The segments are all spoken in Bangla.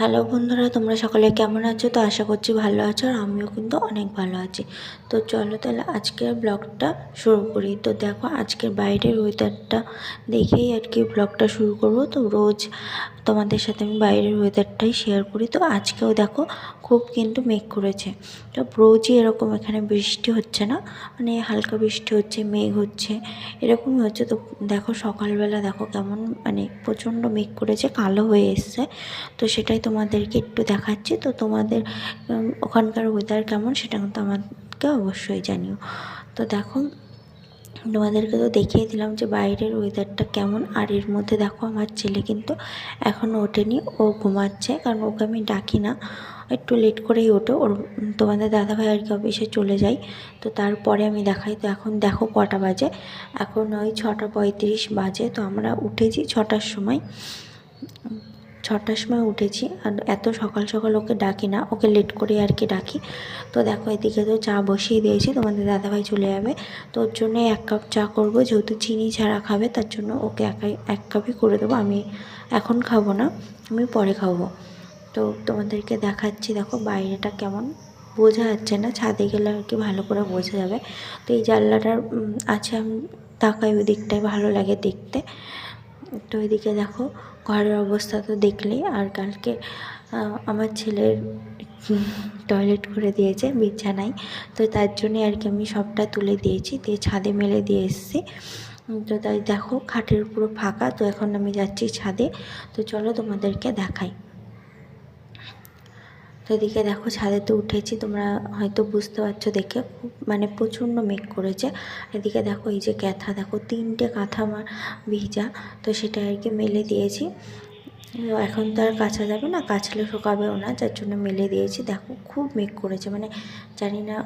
হ্যালো বন্ধুরা, তোমরা সকলে কেমন আছো? তো আশা করছি ভালো আছো আর আমিও কিন্তু অনেক ভালো আছি। তো চলো তাহলে আজকের ব্লগটা শুরু করি। তো দেখো, আজকের বাইরের ওয়েদারটা দেখেই আর কি ব্লগটা শুরু করব। তো রোজ তোমাদের সাথে আমি বাইরের ওয়েদারটাই শেয়ার করি। তো আজকেও দেখো, খুব কিন্তু মেঘ করেছে। তো রোজই এরকম এখানে বৃষ্টি হচ্ছে না। মানে হালকা বৃষ্টি হচ্ছে, মেঘ হচ্ছে, এরকমই হচ্ছে। তো দেখো, সকালবেলা দেখো কেমন মানে প্রচণ্ড মেঘ করেছে, কালো হয়ে এসছে। তো সেটাই তোমাদেরকে একটু দেখাচ্ছি। তো তোমাদের ওখানকার ওয়েদার কেমন সেটা কিন্তু আমাকে অবশ্যই জানিও। তো দেখো, তোমাদেরকে তো দেখিয়ে দিলাম যে বাইরের ওয়েদারটা কেমন। আর এর মধ্যে দেখো আমার ছেলে কিন্তু এখনও ওঠেনি, ও ঘুমাচ্ছে। কারণ ওকে আমি ডাকি না, একটু লেট করেই ওঠো। ওর, তোমাদের দাদাভাই আর কি অফিসে চলে যায়। তো তারপরে আমি দেখাই, তো এখন দেখো কটা বাজে। এখন ওই ছটা পঁয়ত্রিশ বাজে, তো আমরা উঠেছি ছটার সময়। ছটার সময় উঠেছি আর এত সকাল সকাল ওকে ডাকি না, ওকে লেট করে আর কি ডাকি। তো দেখো এদিকে তো চা বসিয়ে দিয়েছি, তোমাদের দাদাভাই চলে যাবে। তো ওর জন্য এক কাপ চা করব, যেহেতু চিনি ছাড়া খাবে, তার জন্য ওকে একাই এক কাপই করে দেবো। আমি এখন খাব না, আমি পরে খাব। তো তোমাদেরকে দেখাচ্ছি, দেখো বাইরেটা কেমন, বোঝা যাচ্ছে না, ছাদে গেলে আর কি ভালো করে বোঝা যাবে। তো এই জানলাটার আছে, আমি তাকাই ওই দিকটায়, ভালো লাগে দেখতে। তো এদিকে দেখো ঘরের অবস্থা তো দেখলে, আর কালকে আমার ছেলের টয়লেট করে দিয়েছে, বিছানায়। তো তার জন্যে আর কি আমি সবটা তুলে দিয়েছি, দিয়ে ছাদে মেলে দিয়ে এসেছি। তো তাই দেখো, খাটের পুরো ফাঁকা, তো এখন আমি যাচ্ছি ছাদে। তো চলো তোমাদেরকে দেখাই। তো এদিকে দেখো ছাদে তো উঠেছি, তোমরা হয়তো বুঝতে পারছ দেখে। মানে প্রচণ্ড মেঘ করেছে। এদিকে দেখো এই যে ক্যাথা, দেখো তিনটে কাঁথা আমার ভিজা, তো সেটা আর কি মেলে দিয়েছি। এখন তো আর কাছা যাবে না কাছলে শুকাবেও না, যার জন্য মেলে দিয়েছি। দেখো খুব মেঘ করেছে মানে জানি না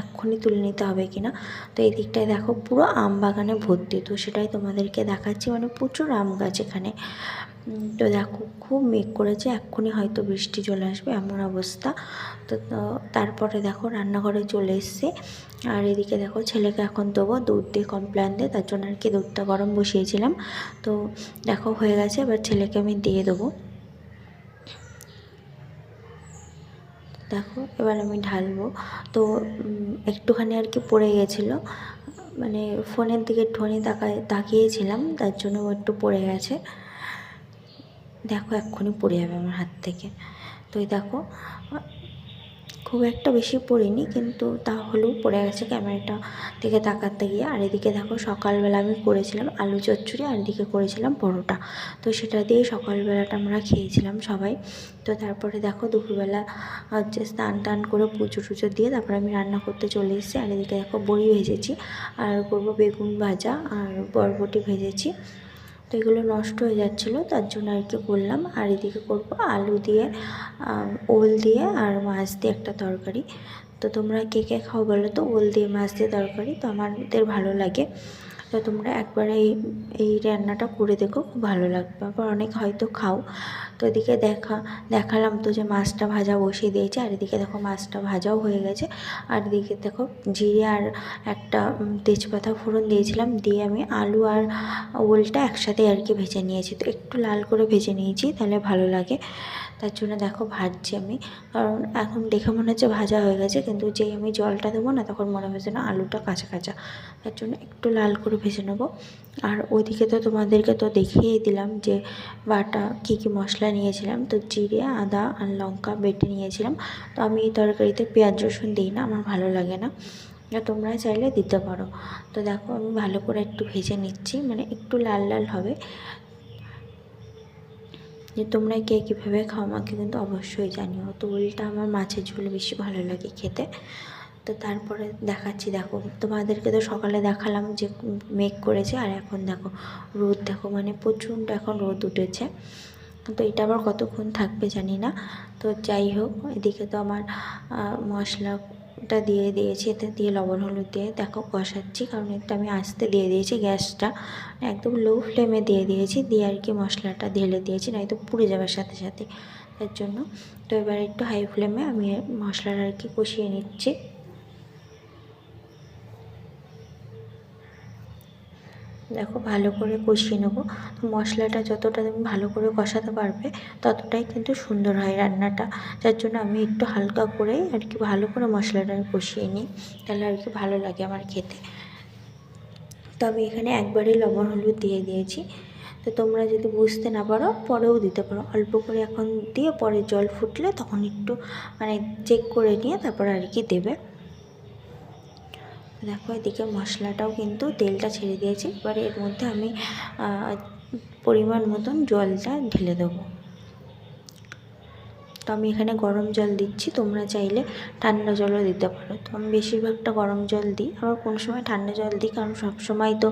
এক্ষুনি তুলে নিতে হবে কি না তো এই দিকটায় দেখো পুরো আম বাগানে ভর্তি, তো সেটাই তোমাদেরকে দেখাচ্ছি। মানে প্রচুর আম গাছ এখানে। তো দেখো, খুব মেঘ করেছে, এক্ষুনি হয়তো বৃষ্টি চলে আসবে, এমন অবস্থা। তো তারপরে দেখো, রান্নাঘরে চলে এসছে। আর এদিকে দেখো, ছেলেকে এখন দেবো, দুধ দিয়ে কমপ্ল্যান দিয়ে তার জন্য আর কি দুধটা গরম বসিয়েছিলাম। তো দেখো, হয়ে গেছে, এবার ছেলেকে আমি দিয়ে দেবো। দেখো, এবার আমি ঢালবো। তো একটুখানি আর কি পড়ে গেছিল। মানে ফোনের দিকে একটুখানি তাকায়, তাকিয়েছিলাম, তার জন্য একটু পড়ে গেছে। দেখো, এক্ষুনি পড়ে যাবে আমার হাত থেকে। তো এই দেখো, খুব একটা বেশি পড়িনি, কিন্তু তাহলেও পড়ে গেছে ক্যামেরাটা থেকে তাকাতে গিয়ে। আর এদিকে দেখো, সকালবেলা আমি করেছিলাম আলু চচ্চড়ি, আর এদিকে করেছিলাম পরোটা। তো সেটা দিয়ে সকালবেলাটা আমরা খেয়েছিলাম সবাই। তো তারপরে দেখো, দুপুরবেলা হচ্ছে স্নান টান করে পুজো টুজো দিয়ে তারপরে আমি রান্না করতে চলে এসেছি। আর এদিকে দেখো, বড়ি ভেজেছি, আর করব বেগুন ভাজা, আর বরবটি ভেজেছি। তো এগুলো নষ্ট হয়ে যাচ্ছিল, তার জন্য আর কি করলাম আর এদিকে করব আলু দিয়ে ওল দিয়ে আর মাছ দিয়ে একটা তরকারি। তো তোমরা কে কে খাও বলো তো? ওল দিয়ে, মাছ দিয়ে তরকারি তো আমাদের ভালো লাগে। তো তোমরা একবার এই এই রান্নাটা করে দেখো, খুব ভালো লাগবে। আবার অনেক হয়তো খাও। তো এদিকে দেখা, দেখালাম তো যে মাছটা ভাজা বসিয়ে দিয়েছে, আর এদিকে দেখো মাছটা ভাজাও হয়ে গেছে। আর এদিকে দেখো জিরে আর একটা তেজপাতা ফোড়ন দিয়েছিলাম, দিয়ে আমি আলু আর ওলটা একসাথে আর কি ভেজে নিয়েছি। তো একটু লাল করে ভেজে নিয়েছি, তাহলে ভালো লাগে। তার জন্য দেখো ভাজছি আমি। কারণ এখন দেখে মনে হচ্ছে ভাজা হয়ে গেছে, কিন্তু যেই আমি জলটা দেবো না, তখন মনে হচ্ছে না আলুটা কাঁচা কাঁচা। তার জন্য একটু লাল করে ভেজে নেব। আর ওইদিকে তো তোমাদেরকে তো দেখিয়েই দিলাম যে বাটা কী কী মশলা নিয়েছিলাম। তো জিরে, আদা আর লঙ্কা বেটে নিয়েছিলাম। তো আমি এই তরকারিতে পেঁয়াজ রসুন দিই না, আমার ভালো লাগে না। তোমরা চাইলে দিতে পারো। তো দেখো আমি ভালো করে একটু ভেজে নিচ্ছি মানে একটু লাল লাল হবে। যে তোমরা কে কীভাবে খাও আমাকে কিন্তু অবশ্যই জানিও। তো ওলটা আমার মাছের ঝোল বেশি ভালো লাগে খেতে। তো তারপরে দেখাচ্ছি দেখো তোমাদেরকে তো সকালে দেখালাম যে মেঘ করেছে আর এখন দেখো রোদ দেখো মানে প্রচণ্ড এখন রোদ উঠেছে। তো এটা আবার কতক্ষণ থাকবে জানি না। তো যাই হোক এদিকে তো আমার আহ, মশলাটা দিয়ে দিয়েছি, এতে দিয়ে লবণ হলুদ দিয়ে। দেখো কষাচ্ছি, কারণ এটা আমি আস্তে দিয়ে দিয়েছি গ্যাসটা। একদম লো ফ্লেমে দিয়ে দিয়েছি, দিয়ে আর কি মশলাটা ঢেলে দিয়েছি নয়তো পুড়ে যাবার সাথে সাথে। তার জন্য তো এবার একটু হাই ফ্লেমে আমি মশলাটা আর কি কষিয়ে নিচ্ছি। দেখো ভালো করে কষিয়ে নেব। তো মশলাটা যতটা তুমি ভালো করে কষাতে পারবে, ততটাই কিন্তু সুন্দর হয় রান্নাটা। যার জন্য আমি একটু হালকা করে আর কি ভালো করে মশলাটা কষিয়ে নিই, তাহলে আর কি ভালো লাগে আমার খেতে। তো আমি এখানে একবারই লবণ, হলুদ দিয়ে দিয়েছি। তো তোমরা যদি বুঝতে না পারো, পরেও দিতে পারো। অল্প করে এখন দিয়ে পরে জল ফুটলে তখন একটু মানে চেক করে নিয়ে তারপর আর কি দেবে। দেখো এদিকে মশলাটাও কিন্তু তেলটা ছেড়ে দিয়েছি। এবার এর মধ্যে আমি পরিমাণ মতন জলটা ঢেলে দেবো। তো আমি এখানে গরম জল দিচ্ছি, তোমরা চাইলে ঠান্ডা জলও দিতে পারো। তো আমি বেশিরভাগটা গরম জল দিই, আবার কোনো সময় ঠান্ডা জল দিই, কারণ সব সময় তো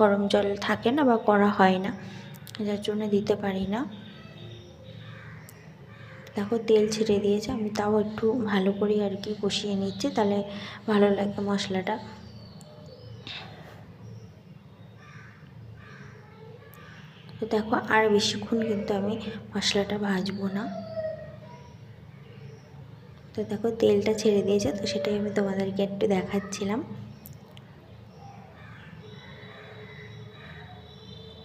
গরম জল থাকে না বা করা হয় না, যার জন্য দিতে পারি না। দেখো তেল ছেড়ে দিয়েছে, আমি তাও একটু ভালো করে আর কি কষিয়ে নিচ্ছি, তাহলে ভালো লাগে মশলাটা। তো দেখো আর বেশিক্ষণ কিন্তু আমি মশলাটা ভাজবো না। তো দেখো তেলটা ছেড়ে দিয়েছে, তো সেটাই আমি তোমাদেরকে একটু দেখাচ্ছিলাম।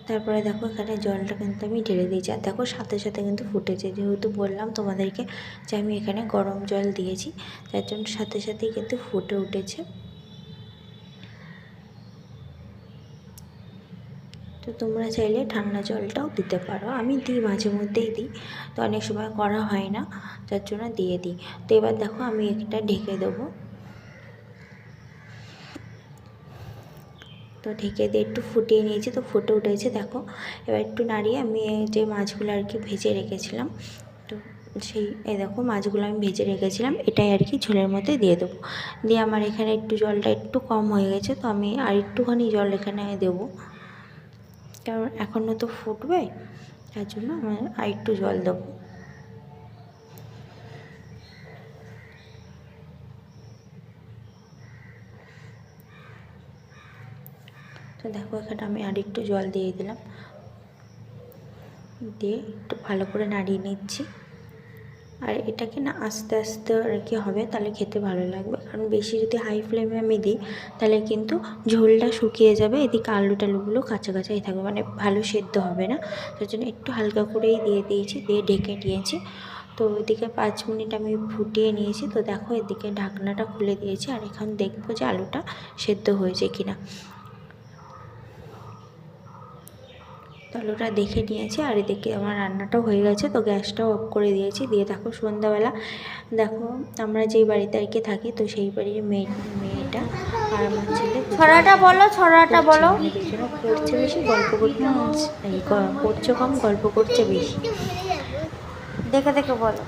তারপরে দেখো এখানে জলটা কিন্তু আমি ঢেলে দিয়েছি। আর দেখো সাথে সাথে কিন্তু ফুটেছে। যেহেতু বললাম তোমাদেরকে যে আমি এখানে গরম জল দিয়েছি, যার জন্য সাথে সাথেই কিন্তু ফুটে উঠেছে। তো তোমরা চাইলে ঠান্ডা জলটাও দিতে পারো। আমি দিই, মাঝে মধ্যেই দিই। তো অনেক সময় করা হয় না, যার জন্য দিয়ে দিই। তো এবার দেখো আমি একটা ঢেকে দেবো। তো ঢেকে দিয়ে একটু ফুটিয়ে নিয়েছি। তো ফুটে উঠেছে, দেখো। এবার একটু নাড়িয়ে আমি যে মাছগুলো আর কি ভেজে রেখেছিলাম, তো সেই, এই দেখো মাছগুলো আমি ভেজে রেখেছিলাম। এটাই আর কি ঝোলের মধ্যে দিয়ে দেবো। দিয়ে আমার এখানে একটু জলটা একটু কম হয়ে গেছে, তো আমি আর একটুখানি জল এখানে দেবো। কারণ এখনও তো ফুটবে, তার জন্য আমি আর একটু জল দেবো। তো দেখো, এখানে আমি আর একটু জল দিয়ে দিলাম। দিয়ে একটু ভালো করে নাড়িয়ে নিচ্ছি। আর এটাকে না আস্তে আস্তে আর কি হবে, তাহলে খেতে ভালো লাগবে। কারণ বেশি যদি হাই ফ্লেমে আমি দিই, তাহলে কিন্তু ঝোলটা শুকিয়ে যাবে, এদিকে আলু টালুগুলো কাঁচা কাঁচাই থাকবে মানে ভালো সেদ্ধ হবে না। তার জন্য একটু হালকা করেই দিয়ে দিয়েছি, দিয়ে ঢেকে নিয়েছি। তো ওইদিকে পাঁচ মিনিট আমি ফুটিয়ে নিয়েছি। তো দেখো, এদিকে ঢাকনাটা খুলে দিয়েছি, আর এখন দেখব যে আলুটা সেদ্ধ হয়েছে কিনা। আলুটা দেখে নিয়েছি আর এদিকে আমার রান্নাটাও হয়ে গেছে তো গ্যাসটাও অফ করে দিয়েছি দিয়ে দেখো সন্ধ্যাবেলা দেখো আমরা যেই বাড়িতে আর কি থাকি তো সেই বাড়ির মেয়ে মেয়েটা আর আমার ছেলে ছড়াটা বলো ছড়াটা বলো পড়ছে বেশি গল্প করতে এই পড়ছে কম গল্প করছে বেশি দেখে দেখে বলো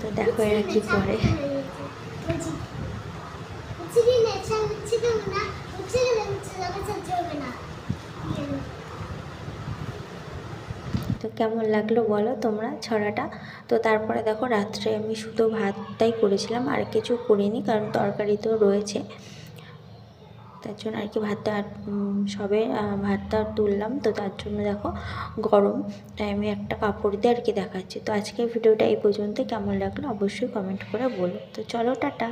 তো দেখো এরা কী করে তো কেমন লাগল বলো তোমরা ছড়াটা? তো তারপরে দেখো রাত্রে আমি শুধু ভাতটাই করেছিলাম, আর কিছু করিনি কারণ তরকারি তো রয়েছে। তার জন্য আর কি ভাতটা সবে ভাতটা তুললাম। তো তার জন্য দেখো গরম তাই আমি একটা কাপড় দিয়ে আর কি দেখাচ্ছি। তো আজকের ভিডিওটা এই পর্যন্ত কেমন লাগল অবশ্যই কমেন্ট করে বলো। তো চলো, টাটা।